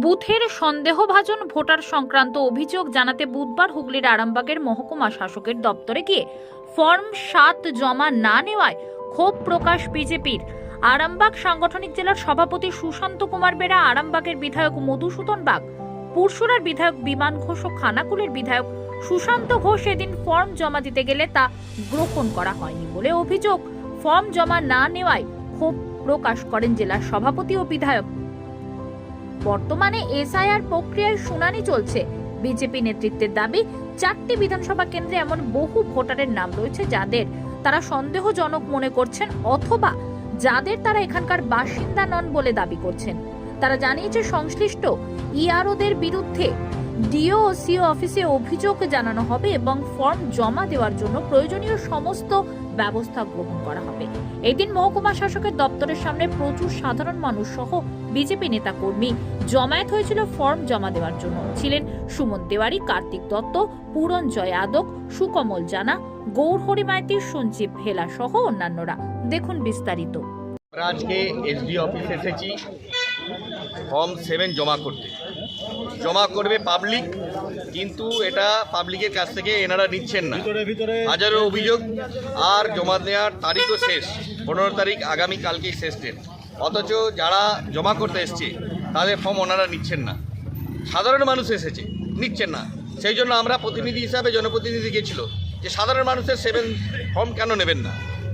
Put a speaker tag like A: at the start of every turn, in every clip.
A: বুথের সন্দেহভাজন ভোটার সংক্রান্ত অভিযোগ জানাতে বুধবার হুগলির আরামবাগের মহকুমা শাসকের দপ্তরে গিয়ে ফর্ম সাত জমা না নেওয়ায় ক্ষোভ প্রকাশ বিজেপির। আরামবাগ সাংগঠনিক জেলার সভাপতি সুশান্ত কুমার বেরা, আরামবাগের বিধায়ক মধুসূদন বাগ পুরসুরার বিধায়ক বিমান ঘোষ ও খানাকুলের বিধায়ক সুশান্ত ঘোষ এদিন ফর্ম জমা দিতে গেলে তা গ্রহণ করা হয়নি বলে অভিযোগ। ফর্ম জমা না নেওয়ায় ক্ষোভ প্রকাশ করেন জেলার সভাপতি ও বিধায়ক বর্তমানে এসআইআর প্রক্রিয়ায় শুনানি চলছে। বিজেপি নেতৃত্বের দাবি, চারটি বিধানসভা কেন্দ্রে এমন বহু ভোটারের নাম রয়েছে যাদের তারা সন্দেহজনক মনে করছেন অথবা যাদের তারা এখানকার বাসিন্দা নন বলে দাবি করছেন। তারা জানিয়েছে সংশ্লিষ্ট ইআরওদের বিরুদ্ধে ডিও ও সিও অফিসে অভিযোগ জানানো হবে এবং ফর্ম জমা দেওয়ার জন্য প্রয়োজনীয় সমস্ত ব্যবস্থা গ্রহণ করা হবে। এদিন মহকুমা শাসকের দপ্তরের সামনে প্রচুর সাধারণ মানুষ সহ বিজেপি নেতা কর্মী জমায়েত হয়েছিল ফর্ম জমা দেওয়ার জন্য। ছিলেন সুমন তেওয়ারি, কার্তিক দত্ত, পূরণজয় আদক, সুকমল জানা, গৌরহরি মাইতি, সঞ্জীব ভেলা সহ অন্যান্যরা। দেখুন বিস্তারিত।
B: আজকে এসডি অফিস এসেছি। ফর্ম সেভেন জমা করতে। জমা করবে পাবলিক কিন্তু এটা পাবলিকের কাছ থেকে এনারা নিচ্ছেন না। হাজারো অভিযোগ আর জমা দেওয়ার তারিখও শেষ। পনেরো তারিখ আগামী কালকেই শেষ ডেট অথচ যারা জমা করতে এসছে তাদের ফর্ম ওনারা নিচ্ছেন না। সাধারণ মানুষ এসেছে নিচ্ছেন না। সেই জন্য আমরা প্রতিনিধি হিসাবে জনপ্রতিনিধি গেছিল যে সাধারণ মানুষের সেভেন ফর্ম কেন নেবেন না?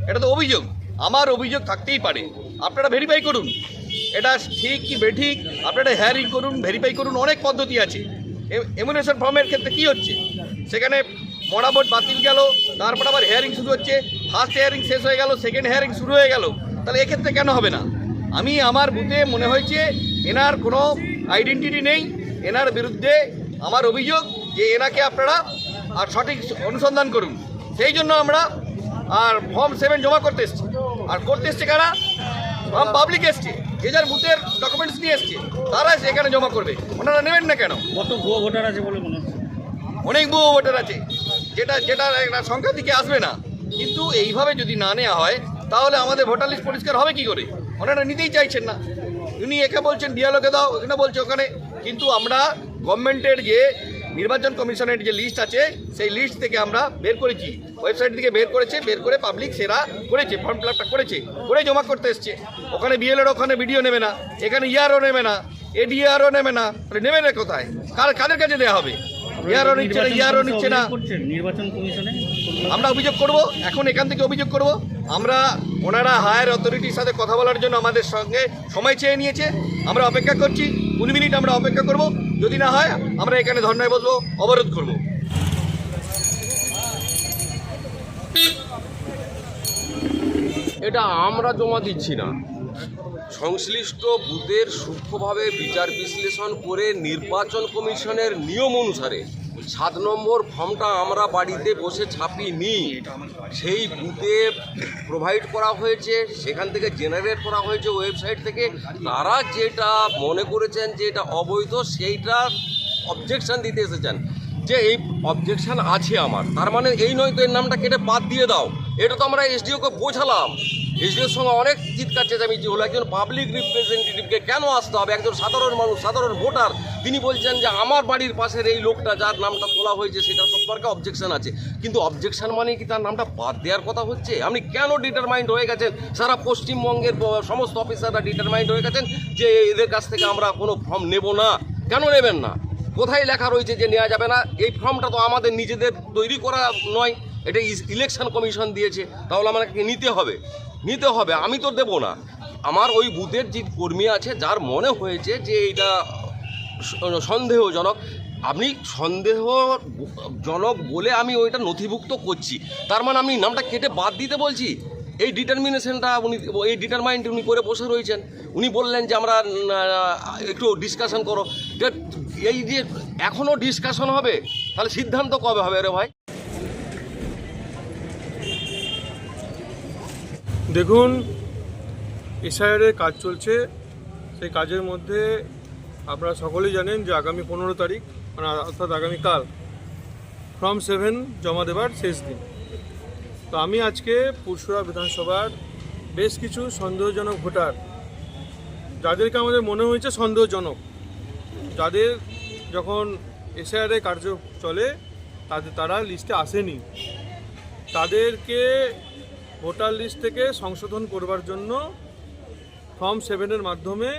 B: এটা তো অভিযোগ। আমার অভিযোগ থাকতেই পারে। আপনারা ভেরিফাই করুন। এটা ঠিক কি বেঠিক আপনারা হেয়ারিং করুন ভেরিফাই করুন, অনেক পদ্ধতি আছে। এমুনেশন ফর্মের ক্ষেত্রে কি হচ্ছে? সেখানে মরা ভোট বাতিল গেল, তারপর আবার হেয়ারিং শুরু হচ্ছে। ফার্স্ট হেয়ারিং শেষ হয়ে গেল সেকেন্ড হেয়ারিং শুরু হয়ে গেল। তাহলে এক্ষেত্রে কেন হবে না? আমি আমার বুথে মনে হয়েছে, এনার কোনো আইডেন্টিটি নেই, এনার বিরুদ্ধে আমার অভিযোগ যে এনাকে আপনারা আর সঠিক অনুসন্ধান করুন। সেই জন্য আমরা আর ফর্ম সেভেন জমা করতে এসছি। আর করতে এসছে কারা? ফর্ম পাবলিক এসছে। যে যার বুথের ডকুমেন্টস নিয়ে এসছে তারা এখানে জমা করবে। ওনারা নেবেন না কেন?
C: কত ভুয়ো ভোটার আছে বলে মনে হচ্ছে।
B: অনেক ভুয়ো ভোটার আছে। যেটা যেটা একটা সংখ্যা দিকে আসবে না। কিন্তু এইভাবে যদি না নেওয়া হয় তাহলে আমাদের ভোটার লিস্ট পরিষ্কার হবে কি করে? ওনারা নিতেই চাইছেন না। উনি একে বলছেন ডিএলওকে দাও ওখানে বলছে ওখানে। কিন্তু আমরা গভর্নমেন্টের যে নির্বাচন কমিশনের যে লিস্ট আছে, সেই লিস্ট থেকে আমরা বের করেছি। ওয়েবসাইট থেকে বের করেছে, বের করে পাবলিক সেরা করেছে ফর্ম ফিল করেছে, করে জমা করতে এসছে। ওখানে বিএলএর ওখানে ভিডিও নেবে না, এখানে ইয়ারও নেবে না এডিআরও নেবে না নেবে না কোথায়? কার কাদের কাছে দেওয়া হবে? ইয়ারও নিচ্ছে না ইয়ারও নিচ্ছে না।
C: নির্বাচন কমিশনে
B: আমরা অভিযোগ করব, এখন এখান থেকে অভিযোগ করব। আমরা ওনারা হায়ার অথরিটির সাথে কথা বলার জন্য আমাদের সঙ্গে সময় চেয়ে নিয়েছে। আমরা অপেক্ষা করছি। কুড়ি মিনিট আমরা অপেক্ষা করব। যদি না হয়, আমরা এখানে ধর্নায় বসবো, অবরোধ করব।
D: এটা আমরা জমা দিচ্ছি না। সংশ্লিষ্ট বুথের সূক্ষ্মভাবে বিচার বিশ্লেষণ করে নির্বাচন কমিশনের নিয়ম অনুসারে সাত নম্বর ফর্মটা আমরা বাড়িতে বসে ছাপিয়ে নিই সেই বুথে প্রোভাইড করা হয়েছে, সেখান থেকে জেনারেট করা হয়েছে ওয়েবসাইট থেকে। তারা যেটা মনে করেছেন যে এটা অবৈধ, সেইটা অবজেকশান দিতে এসেছেন। যে এই অবজেকশন আছে আমার, তার মানে এই নয় তো এর নামটা কেটে বাদ দিয়ে দাও। এটা তো আমরা এসডিওকে বোঝালাম। এসডিওর সঙ্গে অনেক চিৎকার চেঁচামেচি হলো একজন পাবলিক রিপ্রেজেন্টেটিভকে কেন আসতে হবে? একজন সাধারণ মানুষ, সাধারণ ভোটার। তিনি বলছেন যে আমার বাড়ির পাশের এই লোকটা যার নামটা তোলা হয়েছে, সেটা সম্পর্কে অবজেকশন আছে। কিন্তু অবজেকশন মানে কি? তার নামটা বাদ দেওয়ার কথা হচ্ছে? আপনি কেন ডিটারমাইন্ড হয়ে গেছেন? সারা পশ্চিমবঙ্গের সমস্ত অফিসাররা ডিটারমাইন্ড হয়ে গেছেন যে এদের কাছ থেকে আমরা কোনো ফর্ম নেব না? কেন নেবেন না? কোথায় লেখা রয়েছে যে নেওয়া যাবে না? এই ফর্মটা তো আমাদের নিজেদের তৈরি করা নয়। এটা ইলেকশন কমিশন দিয়েছে। তাহলে আমাকে নিতে হবে। নিতে হবে, আমি তো দেবো না। আমার ওই বুথের যে কর্মী আছে, যার মনে হয়েছে যে এটা সন্দেহজনক, আপনি সন্দেহজনক বলে আমি ওইটা নথিভুক্ত করছি। তার মানে আমি নামটা কেটে বাদ দিতে বলছি? এই ডিটারমিনেশনটা উনি, এই ডিটারমাইন্ড উনি করে বসে রয়েছেন। উনি বললেন যে আমরা একটু ডিসকাশন করো। এই যে এখনও ডিসকাশন হবে, তাহলে সিদ্ধান্ত কবে হবে রে ভাই?
E: দেখুন এসআইআরের কাজ চলছে। সেই কাজের মধ্যে আপনারা সকলেই জানেন যে আগামী পনেরো তারিখ মানে অর্থাৎ আগামীকাল ফর্ম সেভেন জমা দেবার শেষ দিন। তো আমি আজকে পুরসুরা বিধানসভার বেশ কিছু সন্দেহজনক ভোটার, যাদেরকে আমাদের মনে হয়েছে সন্দেহজনক, যাদের যখন এসআইআরের কার্য চলে, তাদের তারা লিস্টে আসেনি। তাদেরকে ভোটার লিস্ট থেকে সংশোধন করবার জন্য ফর্ম সেভেনের মাধ্যমে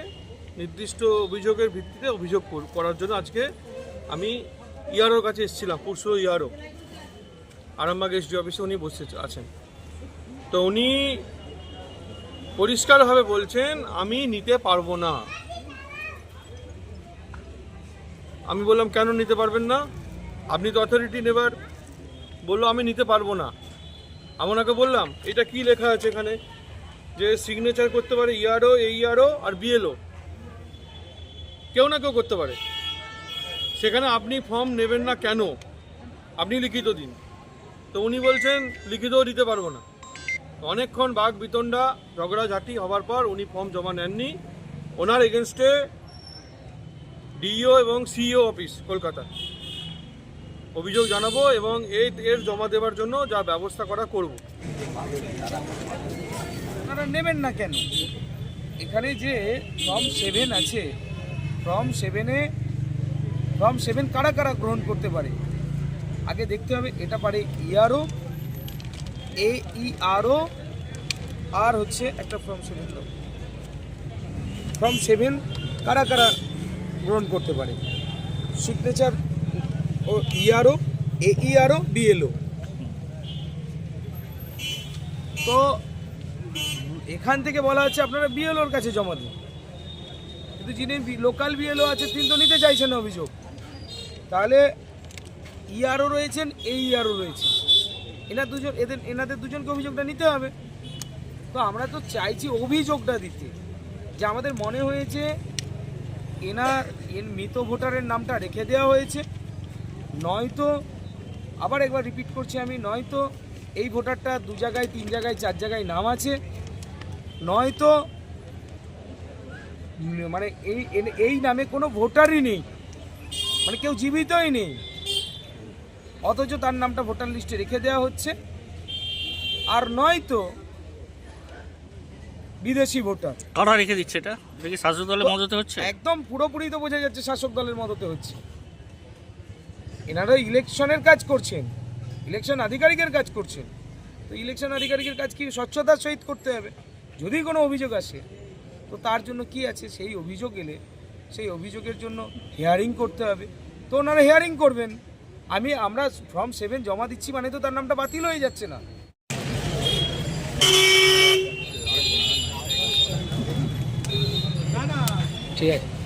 E: নির্দিষ্ট অভিযোগের ভিত্তিতে অভিযোগ করার জন্য আজকে আমি ইয়ারোর কাছে এসেছিলাম পুরসুর ইয়ারো। আরামবাগ এসডি অফিসে উনি বসে আছেন। তো উনি পরিষ্কারভাবে বলছেন, আমি নিতে পারব না। আমি বললাম, কেন নিতে পারবেন না? আপনি তো অথরিটি নেবার। বলল, আমি নিতে পারব না। আমি ওনাকে বললাম, এটা কি লেখা আছে এখানে? যে সিগনেচার করতে পারে ইয়ারও এই ইয়ারও আর বিএলও কেউ না কেউ করতে পারে। সেখানে আপনি ফর্ম নেবেন না কেন? আপনি লিখিত দিন। তো উনি বলছেন, লিখিতও দিতে পারব না। অনেকক্ষণ বাঘ, বিতণ্ডা ঝগড়াঝাটি হবার পর উনি ফর্ম জমা নেননি। ওনার এগেনস্টে ডিইও এবং সিইও অফিস কলকাতা। অভিযোগ জানাব এবং এই এর জমা দেওয়ার জন্য যা ব্যবস্থা করা করব।
F: আপনারা নেবেন না কেন? এখানে যে ফর্ম সেভেন আছে, ফর্ম সেভেনে, ফর্ম সেভেন কারা কারা গ্রহণ করতে পারে? আগে দেখতে হবে, এটা পারে ইয়ারও এ ই আরও আর হচ্ছে একটা ফর্ম সেভেন ফর্ম সেভেন কারা কারা গ্রহণ করতে পারে? সিগনেচার ও ইয়ারও এ ই আরও বিএলও তো এখান থেকে বলা হচ্ছে আপনারা বিএলওর কাছে জমা দিন। কিন্তু যিনি লোকাল বিএলও আছে, তিনি তো নিতে চাইছেন অভিযোগ। তাহলে ইআরও রয়েছেন এই ইআরও রয়েছে এনার দুজন, এদের, এনাদের দুজনকে অভিযোগটা নিতে হবে। তো আমরা তো চাইছি অভিযোগটা দিতে। যে আমাদের মনে হয়েছে, এনার, এর মৃত ভোটারের নামটা রেখে দেওয়া হয়েছে। নয়তো আবার একবার রিপিট করছি আমি নয়তো এই ভোটারটা দু জায়গায় তিন জায়গায় চার জায়গায় নাম আছে নয়তো মানে এই এই নামে কোনো ভোটারই নেই মানে কেউ জীবিতই নেই। অথচ তার নামটা ভোটার লিস্টে রেখে দেওয়া হচ্ছে আর নয়তো বিদেশি ভোটার।
C: কারা রেখে দিচ্ছে এটা? শাসক দলের মদতে হচ্ছে?
F: একদম পুরোপুরি তো বোঝা যাচ্ছে শাসক দলের মদতে হচ্ছে। এনারা ইলেকশনের কাজ করছেন। ইলেকশন আধিকারিকের কাজ করছেন। তো ইলেকশন আধিকারিকের কাজ কি স্বচ্ছতার সহিত করতে হবে? যদি কোনো অভিযোগ আসে তো তার জন্য কি আছে? সেই অভিযোগ এলে সেই অভিযোগের জন্য হিয়ারিং করতে হবে। তো ওনারা হিয়ারিং করবেন। আমি আমরা ফর্ম সেভেন জমা দিচ্ছি মানে তো তার নামটা বাতিল হয়ে যাচ্ছে না। ঠিক আছে।